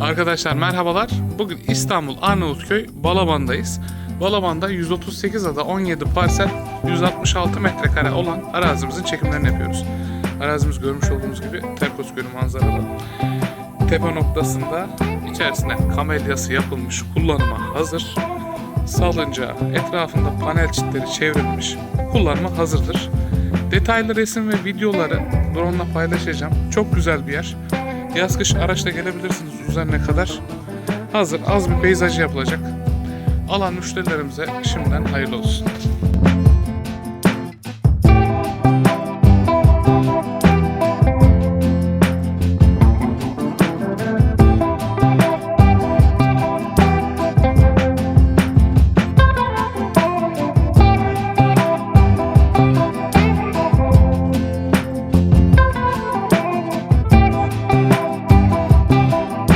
Arkadaşlar merhabalar. Bugün İstanbul Arnavutköy Balaban'dayız. Balaban'da 138 ada 17 parsel 166 metrekare olan arazimizin çekimlerini yapıyoruz. Arazimiz görmüş olduğunuz gibi Terkos Gölü manzaralı. Tepe noktasında içerisine kamelyası yapılmış kullanıma hazır. Salıncağı etrafında panel çitleri çevrilmiş kullanıma hazırdır. Detaylı resim ve videoları drone ile paylaşacağım. Çok güzel bir yer. Yaz kış araçla gelebilirsiniz üzerine kadar. Hazır az bir peyzajı yapılacak. Alan müşterilerimize şimdiden hayırlı olsun.